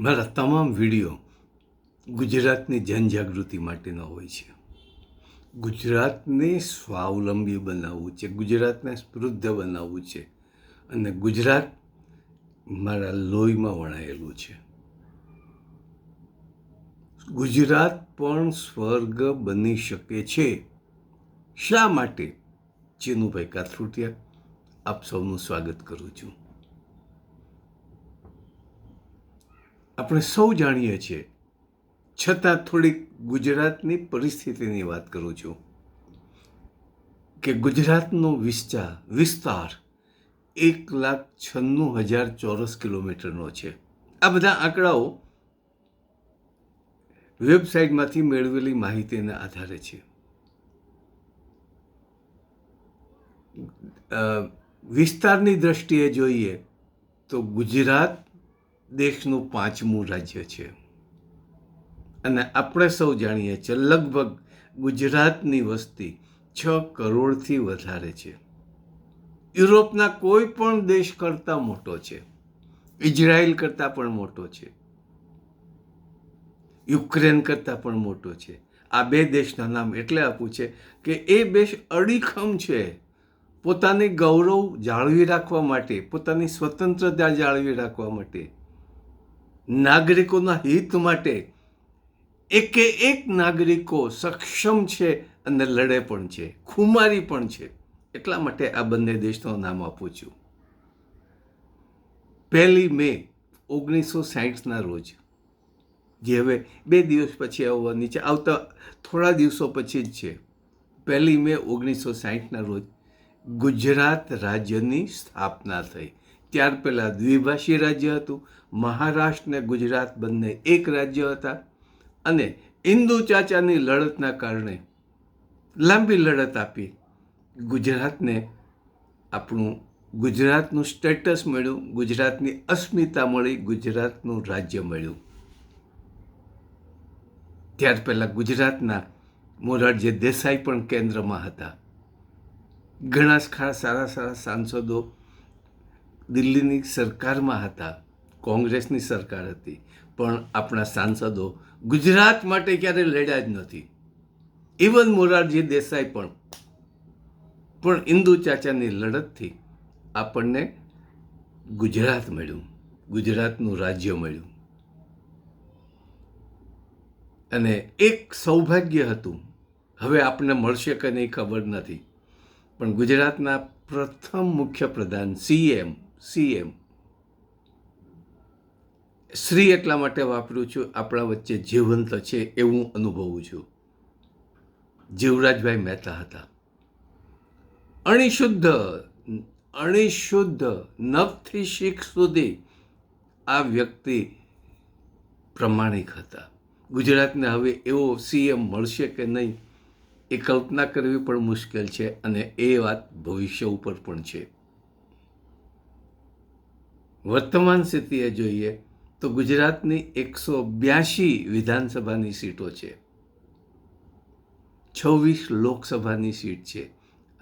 મારા તમામ વીડિયો ગુજરાતની જનજાગૃતિ માટેનો હોય છે. ગુજરાતને સ્વાવલંબી બનાવવું છે, ગુજરાતને સમૃદ્ધ બનાવવું છે અને ગુજરાત મારા લોહીમાં વણાયેલું છે. ગુજરાત પણ સ્વર્ગ બની શકે છે. શા માટે? ચીનુભાઈ કાથરૂટિયા, આપ સૌનું સ્વાગત કરું છું. આપણે સૌ જાણીએ છીએ. છતાં થોડીક ગુજરાતની પરિસ્થિતિની વાત કરું છું. કે ગુજરાતનો વિસ્તાર વિસ્તાર એક લાખ છન્નું હજાર ચોરસ કિલોમીટરનો છે. આ બધા આંકડાઓ વેબસાઇટમાંથી મેળવેલી માહિતીના આધારે છે. વિસ્તારની દ્રષ્ટિએ જોઈએ તો ગુજરાત દેશનું પાંચમું રાજ્ય છે. અને આપણે સૌ જાણીએ છીએ લગભગ ગુજરાતની વસ્તી છ કરોડથી વધારે છે. યુરોપના કોઈ પણ દેશ કરતાં મોટો છે. ઇઝરાયલ કરતાં પણ મોટો છે. યુક્રેન કરતાં પણ મોટો છે. આ બે દેશના નામ એટલે આપું છે કે એ દેશ અડીખમ છે. પોતાની ગૌરવ જાળવી રાખવા માટે, પોતાની સ્વતંત્રતા જાળવી રાખવા માટે. નાગરિકોના હિત માટે એકે એક નાગરિકો સક્ષમ છે અને લડે પણ છે, ખુમારી પણ છે. એટલા માટે આ બંને દેશનું નામ આપું છું. પહેલી મે ઓગણીસો સાહીઠના રોજ, જે હવે બે દિવસ પછી આવવાની છે આવતા થોડા દિવસો પછી જ છે. પહેલી મે ઓગણીસો સાહીઠના રોજ ગુજરાત રાજ્યની સ્થાપના થઈ. ત્યાર પહેલાં દ્વિભાષી રાજ્ય હતું મહારાષ્ટ્ર ને ગુજરાત બંને એક રાજ્ય હતા અને ઇન્દુ ચાચાની લડતના કારણે લાંબી લડત આપી. ગુજરાતને આપણું ગુજરાતનું સ્ટેટસ મળ્યું, ગુજરાતની અસ્મિતા મળી, ગુજરાતનું રાજ્ય મળ્યું. ત્યાર પહેલાં ગુજરાતના મોરારજી દેસાઈ પણ કેન્દ્રમાં હતા. ઘણા સારા સારા સાંસદો દિલ્હીની સરકારમાં હતા. કોંગ્રેસની સરકાર હતી. પણ આપણા સાંસદો ગુજરાત માટે ક્યારે લડ્યા જ નથી. ઇવન મોરારજી દેસાઈ પણ. પણ ઇન્દુ ચાચાની લડતથી આપણને ગુજરાત મળ્યું. ગુજરાતનું રાજ્ય મળ્યું. અને એક સૌભાગ્ય હતું. હવે આપણને મળશે કે નહીં ખબર નથી. પણ ગુજરાતના પ્રથમ મુખ્ય પ્રધાન સીએમ સીએમ શ્રી એટલા માટે વાપરું છું, આપણા વચ્ચે જીવંત છે એવું અનુભવું છું. જીવરાજભાઈ મહેતા હતા. અણિશુદ્ધ અણિશુદ્ધ નભથી શીખ સુધી આ વ્યક્તિ પ્રમાણિક હતા. ગુજરાતને હવે એવો સીએમ મળશે કે નહીં, એ કલ્પના કરવી પણ મુશ્કેલ છે અને એ વાત ભવિષ્ય ઉપર પણ છે. વર્તમાન સ્થિતિએ જોઈએ તો ગુજરાતની એકસો બ્યાસી વિધાનસભાની સીટો છે. છવ્વીસ લોકસભાની સીટ છે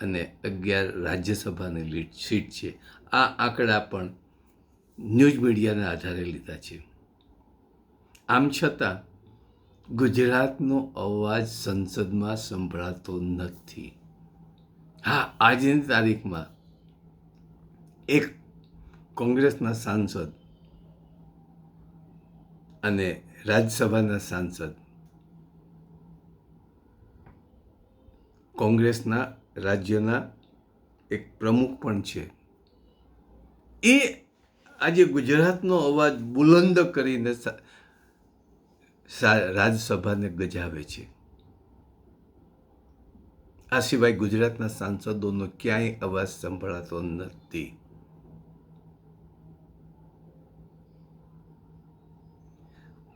અને અગિયાર રાજ્યસભાની લીટ સીટ છે. આ આંકડા પણ ન્યૂઝ મીડિયાના આધારે લીધા છે. આમ છતાં, ગુજરાતનો અવાજ સંસદમાં સંભળાતો નથી. હા, આજની તારીખમાં એક કોંગ્રેસના સાંસદ અને રાજ્યસભાના સાંસદ. કોંગ્રેસના રાજ્યના એક પ્રમુખ પણ છે. એ આજે ગુજરાતનો અવાજ બુલંદ કરીને રાજ્યસભાને ગજાવે છે. આ સિવાય ગુજરાતના સાંસદોનો ક્યાંય અવાજ સંભળાતો નથી.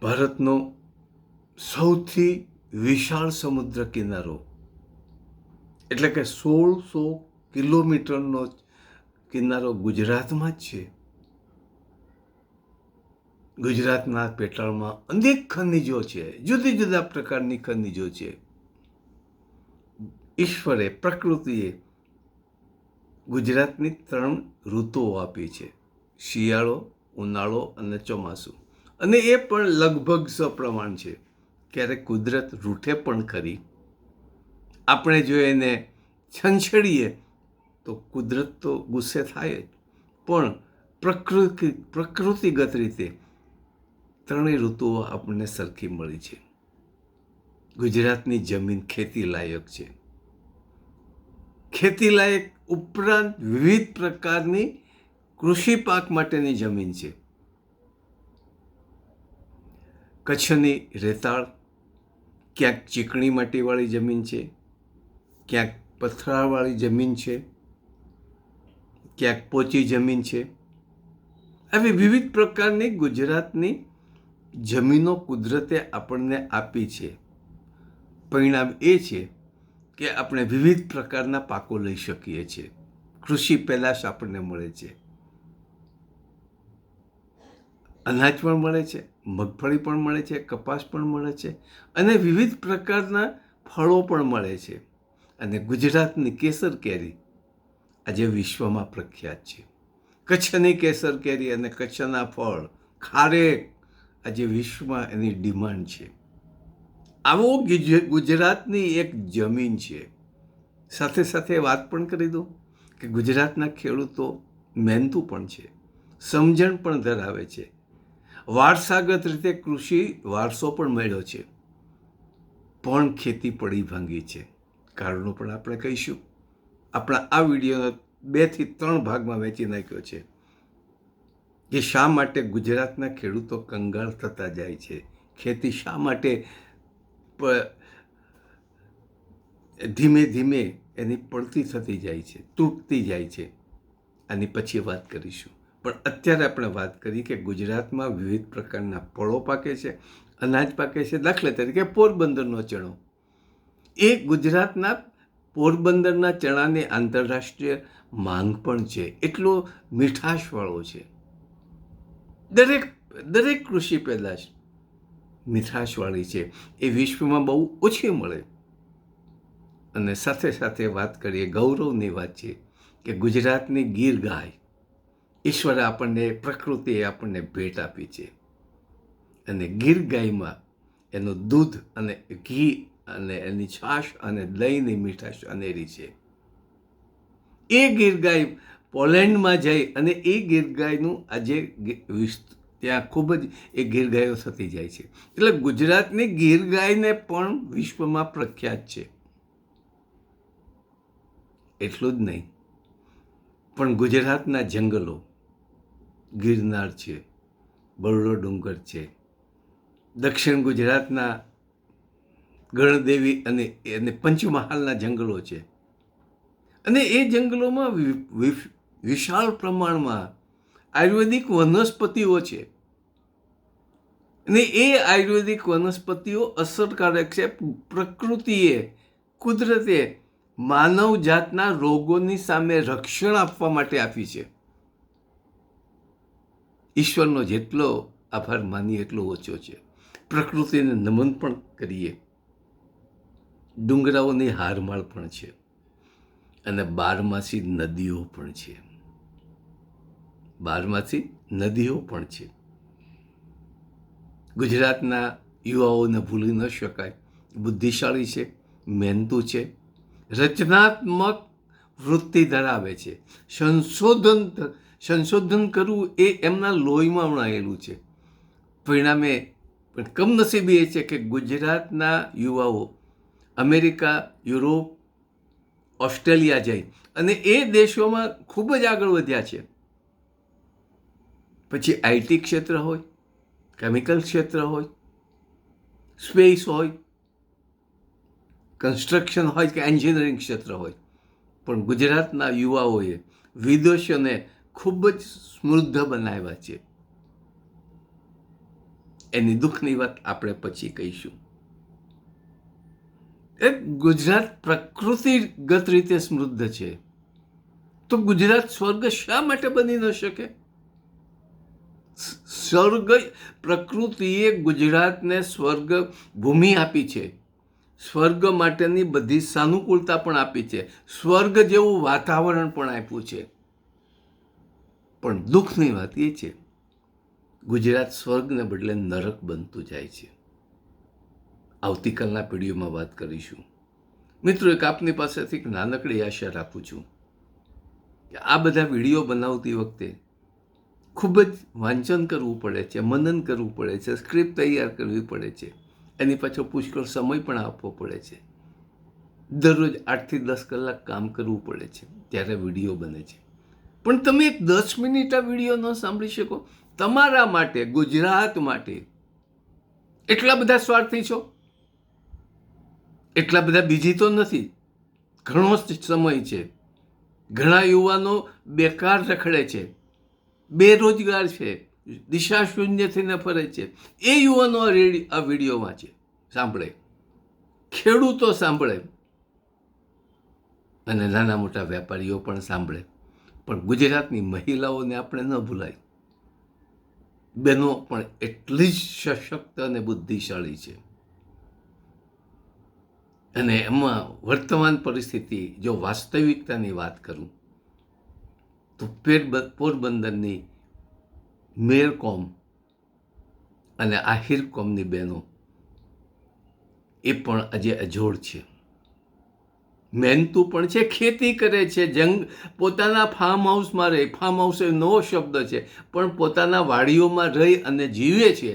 ભારતનો સૌથી વિશાળ સમુદ્ર કિનારો, એટલે કે સોળસો કિલોમીટરનો કિનારો ગુજરાતમાં જ છે. ગુજરાતના પેટાળમાં અનેક ખનિજો છે, જુદી જુદા પ્રકારની ખનિજો છે. ઈશ્વરે પ્રકૃતિએ ગુજરાતની ત્રણ ઋતુઓ આપી છે, શિયાળો, ઉનાળો અને ચોમાસું. અને એ પણ લગભગ સપ્રમાણ છે. ક્યારેક કુદરત રૂઠે પણ ખરી. આપણે જો એને છંછડીએ, તો કુદરત તો ગુસ્સે થાય જ. પણ પ્રકૃતિ, પ્રકૃતિગત રીતે ત્રણેય ઋતુઓ આપણને સરખી મળી છે. ગુજરાતની જમીન ખેતી લાયક છે. ખેતી લાયક ઉપરાંત વિવિધ પ્રકારની કૃષિ પાક માટેની જમીન છે. કચ્છની રેતાળ ક્યાંક ચીકણી માટીવાળી જમીન છે, ક્યાંક પથરાવાળી જમીન છે, ક્યાંક પોચી જમીન છે. આવી વિવિધ પ્રકારની ગુજરાતની જમીનો કુદરતે આપણને આપી છે. પરિણામ એ છે કે આપણે વિવિધ પ્રકારના પાકો લઈ શકીએ છીએ. કૃષિ પેદાશ આપણને મળે છે. અનાજ પણ મળે છે, મગફળી પણ મળે છે, કપાસ પણ મળે છે અને વિવિધ પ્રકારના ફળો પણ મળે છે. અને ગુજરાતની કેસર કેરી આજે વિશ્વમાં પ્રખ્યાત છે. કચ્છની કેસર કેરી અને કચ્છના ફળ ખારેક આજે વિશ્વમાં એની ડિમાન્ડ છે. આવો ગુજરાતની એક જમીન છે. સાથે સાથે વાત પણ કરી દઉં કે ગુજરાતના ખેડૂતો મહેનતુ પણ છે, સમજણ પણ ધરાવે છે. વારસાગત રીતે કૃષિ વારસો પણ મળ્યો છે. પણ ખેતી પડી ભાંગી છે. કારણો પણ આપણે કહીશું. આપણા આ વીડિયો બેથી ત્રણ ભાગમાં વહેંચી નાખ્યો છે. કે શા માટે ગુજરાતના ખેડૂતો કંગાળ થતા જાય છે? ખેતી શા માટે ધીમે ધીમે એની પડતી થતી જાય છે, તૂટતી જાય છે? આની પછી વાત કરીશું. પણ અત્યારે આપણે વાત કરી કે ગુજરાતમાં વિવિધ પ્રકારના ફળો પાકે છે, અનાજ પાકે છે, દાખલા તરીકે પોરબંદરનો ચણો. એ ગુજરાતના પોરબંદરના ચણાની આંતરરાષ્ટ્રીય માંગ પણ છે. એટલો મીઠાશવાળો છે. દરેક દરેક કૃષિ પેદાશ મીઠાશવાળી છે. એ વિશ્વમાં બહુ ઓછી મળે. અને સાથે સાથે વાત કરીએ ગૌરવની વાત છે કે ગુજરાતની ગીર ગાય. ઈશ્વરે આપણને, પ્રકૃતિએ આપણને ભેટ આપી છે. અને ગીર ગાયમાં એનું દૂધ અને ઘી અને એની છાશ અને દહીંની મીઠાશ અનેરી છે. એ ગીર ગાય પોલેન્ડમાં જઈ અને એ ગીર ગાયનું આજે ત્યાં ખૂબ જ એ ગીર ગાયો થતી જાય છે. એટલે ગુજરાતની ગીર ગાયને પણ વિશ્વમાં પ્રખ્યાત છે. એટલું જ નહીં. પણ ગુજરાતના જંગલો ગિરનાર છે, બરડો ડુંગર છે. દક્ષિણ ગુજરાતના ગણદેવી અને અને પંચમહાલના જંગલો છે. અને એ જંગલોમાં વિશાળ પ્રમાણમાં આયુર્વેદિક વનસ્પતિઓ છે. અને એ આયુર્વેદિક વનસ્પતિઓ અસરકારક છે. પ્રકૃતિએ કુદરતે માનવ જાતના રોગોની સામે રક્ષણ આપવા માટે આપી છે. ઈશ્વરનો જેટલો આભાર માનીએ એટલો ઓછો છે. પ્રકૃતિને નમન પણ કરીએ. ડુંગરાઓની હારમાળ પણ છે. અને બારમાસી નદીઓ પણ છે. બારમાસી નદીઓ પણ છે. ગુજરાતના યુવાઓને ભૂલી ન શકાય. બુદ્ધિશાળી છે, મહેનતુ છે. રચનાત્મક વૃત્તિ ધરાવે છે. સંશોધન સંશોધન કરવું એ એમના લોહીમાં વણાયેલું છે. પરિણામે પણ કમનસીબી એ છે કે ગુજરાતના યુવાઓ અમેરિકા, યુરોપ, ઓસ્ટ્રેલિયા જઈ અને એ દેશોમાં ખૂબ જ આગળ વધ્યા છે. પછી આઈટી ક્ષેત્ર હોય, કેમિકલ ક્ષેત્ર હોય, સ્પેસ હોય, કન્સ્ટ્રક્શન હોય કે એન્જિનિયરિંગ ક્ષેત્ર હોય. પણ ગુજરાતના યુવાઓએ વિદેશોને ખૂબ જ સમૃદ્ધ બનાવ્યા છે. એની દુઃખની વાત આપણે પછી કહીશું. એ ગુજરાત પ્રકૃતિગત રીતે સમૃદ્ધ છે. તો ગુજરાત સ્વર્ગ શા માટે બની ન શકે? સ્વર્ગ, પ્રકૃતિએ ગુજરાતને સ્વર્ગ ભૂમિ આપી છે. સ્વર્ગ માટેની બધી સાનુકૂળતા પણ આપી છે. સ્વર્ગ જેવું વાતાવરણ પણ આપ્યું છે. પણ દુઃખની વાત એ છે, ગુજરાત સ્વર્ગને બદલે નરક બનતું જાય છે. આવતીકાલના પેઢીઓમાં વાત કરીશું. મિત્રો, એક આપની પાસેથી એક નાનકડી આશા રાખું છું કે આ બધા વીડિયો બનાવતી વખતે ખૂબ જ વાંચન કરવું પડે છે, મનન કરવું પડે છે સ્ક્રિપ્ટ તૈયાર કરવી પડે છે. એની પાછળ પુષ્કળ સમય પણ આપવો પડે છે. દરરોજ આઠથી દસ કલાક કામ કરવું પડે છે, ત્યારે વીડિયો બને છે. પણ તમે એક દસ મિનિટ આ વીડિયો ન સાંભળી શકો. તમારા માટે, ગુજરાત માટે એટલા બધા સ્વાર્થી છો? એટલા બધા બીજી તો નથી. ઘણો સમય છે. ઘણા યુવાનો બેકાર રખડે છે. બેરોજગાર છે. દિશા શૂન્ય થઈને ફરે છે. એ યુવાનો આ વીડિયો વાંચે સાંભળે. ખેડૂતો સાંભળે. અને નાના મોટા વેપારીઓ પણ સાંભળે. પણ ગુજરાતની મહિલાઓને આપણે ન ભૂલાય. બહેનો પણ એટલી જ સશક્ત અને બુદ્ધિશાળી છે. અને એમાં વર્તમાન પરિસ્થિતિ, જો વાસ્તવિકતાની વાત કરું, તો પેર પોરબંદરની મેર કોમ અને આહિર કોમની બહેનો એ પણ આજે અજોડ છે. મહેનતુ પણ છે, ખેતી કરે છે. જંગ, પોતાના ફાર્મ હાઉસમાં રહે. ફાર્મ હાઉસ એ નવો શબ્દ છે, પણ પોતાના વાડીઓમાં રહી અને જીવે છે.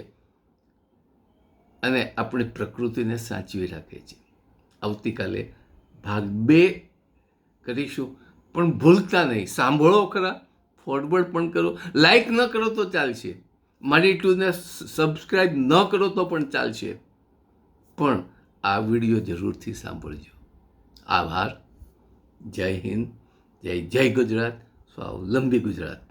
અને આપણી પ્રકૃતિને સાચવી રાખે છે. આવતીકાલે ભાગ બે કરીશું. પણ ભૂલતા નહીં. સાંભળો ખરા. ફોરવર્ડ પણ કરો. લાઈક ન કરો તો ચાલશે. મારી ટુને સબસ્ક્રાઈબ ન કરો તો પણ ચાલશે. પણ આ વીડિયો જરૂરથી સાંભળજો. આભાર. જય હિન્દ જય જય ગુજરાત. સ્વાવલંબી ગુજરાત.